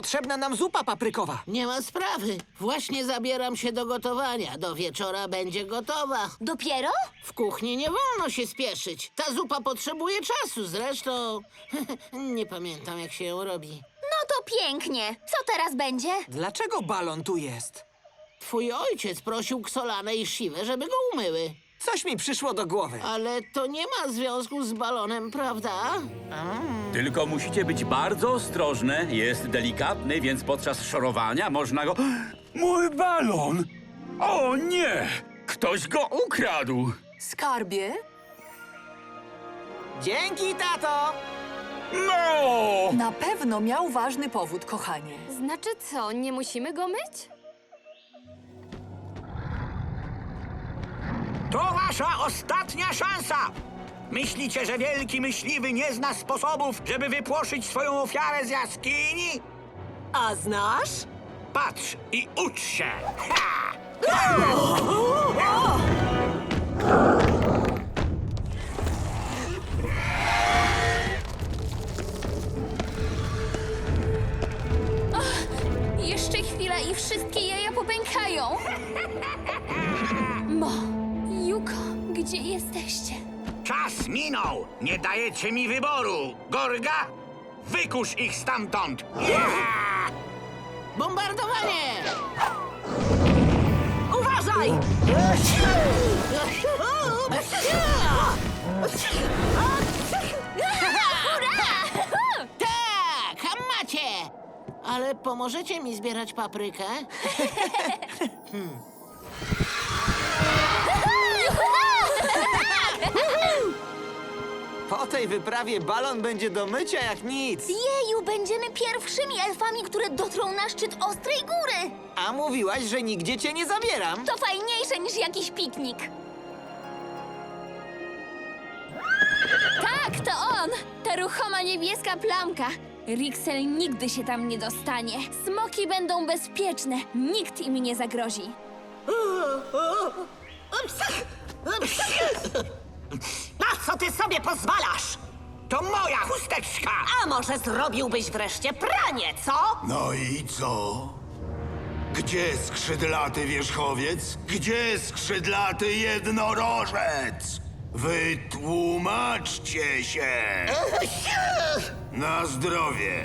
Potrzebna nam zupa paprykowa. Nie ma sprawy. Właśnie zabieram się do gotowania. Do wieczora będzie gotowa. Dopiero? W kuchni nie wolno się spieszyć. Ta zupa potrzebuje czasu. Zresztą nie pamiętam, jak się ją robi. No to pięknie. Co teraz będzie? Dlaczego balon tu jest? Twój ojciec prosił Ksolanę i Siwę, żeby go umyły. Coś mi przyszło do głowy. Ale to nie ma związku z balonem, prawda? Tylko musicie być bardzo ostrożne. Jest delikatny, więc podczas szorowania można go... Mój balon! O nie! Ktoś go ukradł! Skarbie? Dzięki, tato! No! Na pewno miał ważny powód, kochanie. Znaczy co, nie musimy go myć? To wasza ostatnia szansa! Myślicie, że wielki myśliwy nie zna sposobów, żeby wypłoszyć swoją ofiarę z jaskini? A znasz? Patrz i ucz się! Ha! Jeszcze chwila i wszystkie jaja popękają. Mo, gdzie jesteście? Czas minął! Nie dajecie mi wyboru! Gorga, wykusz ich stamtąd! Yeah! Bombardowanie! Uważaj! Tak, macie! Ale pomożecie mi zbierać paprykę? Po tej wyprawie balon będzie do mycia jak nic. Jeju, będziemy pierwszymi elfami, które dotrą na szczyt Ostrej Góry. A mówiłaś, że nigdzie cię nie zabieram. To fajniejsze niż jakiś piknik. Tak, to on! Ta ruchoma niebieska plamka. Rixel nigdy się tam nie dostanie. Smoki będą bezpieczne. Nikt im nie zagrozi. Na co ty sobie pozwalasz? To moja chusteczka! A może zrobiłbyś wreszcie pranie, co? No i co? Gdzie skrzydlaty wierzchowiec? Gdzie skrzydlaty jednorożec? Wytłumaczcie się! Na zdrowie!